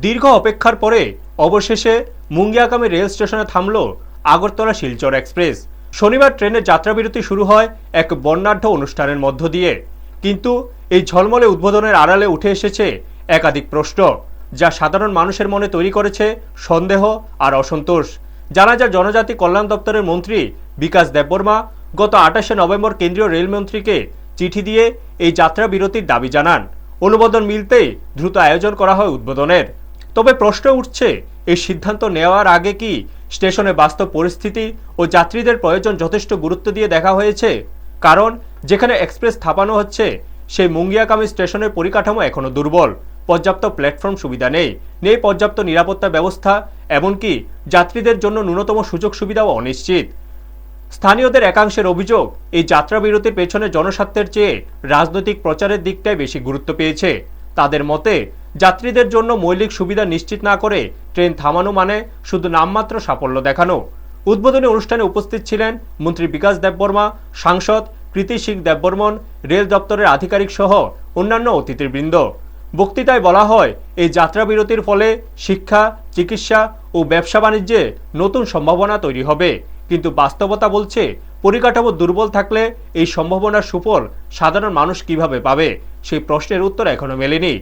দীর্ঘ অপেক্ষার পরে অবশেষে মুঙ্গিয়াকামী রেল স্টেশনে থামল আগরতলা শিলচর এক্সপ্রেস। শনিবার ট্রেনের যাত্রাবিরতি শুরু হয় এক বর্ণাঢ্য অনুষ্ঠানের মধ্য দিয়ে। কিন্তু এই ঝলমলে উদ্বোধনের আড়ালে উঠে এসেছে একাধিক প্রশ্ন, যা সাধারণ মানুষের মনে তৈরি করেছে সন্দেহ আর অসন্তোষ। জানা যায়, জনজাতি কল্যাণ দপ্তরের মন্ত্রী বিকাশ দেববর্মা গত আঠাশে নভেম্বর কেন্দ্রীয় রেলমন্ত্রীকে চিঠি দিয়ে এই যাত্রা বিরতির দাবি জানান। অনুমোদন মিলতেই দ্রুত আয়োজন করা হয় উদ্বোধনের। তবে প্রশ্ন উঠছে, এই সিদ্ধান্ত নেওয়ার আগে কি স্টেশনে বাস্তব পরিস্থিতি ও যাত্রীদের প্রয়োজন যথেষ্ট গুরুত্ব দিয়ে দেখা হয়েছে? কারণ যেখানে এক্সপ্রেস স্থাপানো হচ্ছে, সেই মুঙ্গিয়াকামী স্টেশনের পরিকাঠামো এখনও দুর্বল। পর্যাপ্ত প্ল্যাটফর্ম সুবিধা নেই। নেই পর্যাপ্ত নিরাপত্তা ব্যবস্থা, এমনকি যাত্রীদের জন্য ন্যূনতম সুযোগ সুবিধাও অনিশ্চিত। স্থানীয়দের একাংশের অভিযোগ, এই যাত্রা বিরতির পেছনে জনস্বার্থের চেয়ে রাজনৈতিক প্রচারের দিকটাই বেশি গুরুত্ব পেয়েছে। তাদের মতে যাত্রীদের জন্য মৌলিক সুবিধা নিশ্চিত না করে ট্রেন থামানো মানে শুধু নামমাত্র সাফল্য দেখানো। উদ্বোধনী অনুষ্ঠানে উপস্থিত ছিলেন মন্ত্রী বিকাশ দেববর্মা, সাংসদ কৃতি সিং দেববর্মন, রেল দপ্তরের আধিকারিক সহ অন্যান্য অতিথিবৃন্দ। বক্তৃতায় বলা হয়, এই যাত্রা বিরতির ফলে শিক্ষা, চিকিৎসা ও ব্যবসা বাণিজ্যে নতুন সম্ভাবনা তৈরি হবে। কিন্তু বাস্তবতা বলছে, পরিকাঠামো দুর্বল থাকলে এই সম্ভাবনার সুফল সাধারণ মানুষ কীভাবে পাবে? সেই প্রশ্নের উত্তর এখনও মেলেনি।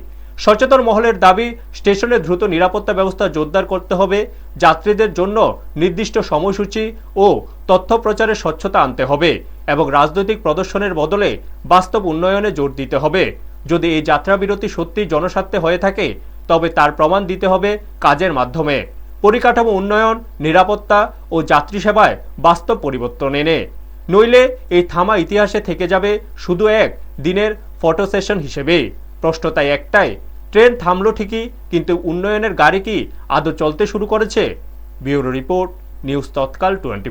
সচেতন মহলের দাবি, স্টেশনে দ্রুত নিরাপত্তা ব্যবস্থা জোরদার করতে হবে, যাত্রীদের জন্য নির্দিষ্ট সময়সূচি ও তথ্য প্রচারের স্বচ্ছতা আনতে হবে এবং রাজনৈতিক প্রদর্শনের বদলে বাস্তব উন্নয়নে জোর দিতে হবে। যদি এই যাত্রাবিরতি সত্যি জনস্বার্থে হয়ে থাকে, তবে তার প্রমাণ দিতে হবে কাজের মাধ্যমে। পরিকাঠামো উন্নয়ন, নিরাপত্তা ও যাত্রী সেবায় বাস্তব পরিবর্তন এনে। নইলে এই থামা ইতিহাসে থেকে যাবে শুধু এক দিনের ফটো সেশন হিসেবে। প্রশ্ন তাই একটাই ট্রেন থামলো ঠিকই, কিন্তু উন্নয়নের গাড়ি কি আদৌ চলতে শুরু করেছে? Bureau report, news Tatkal twenty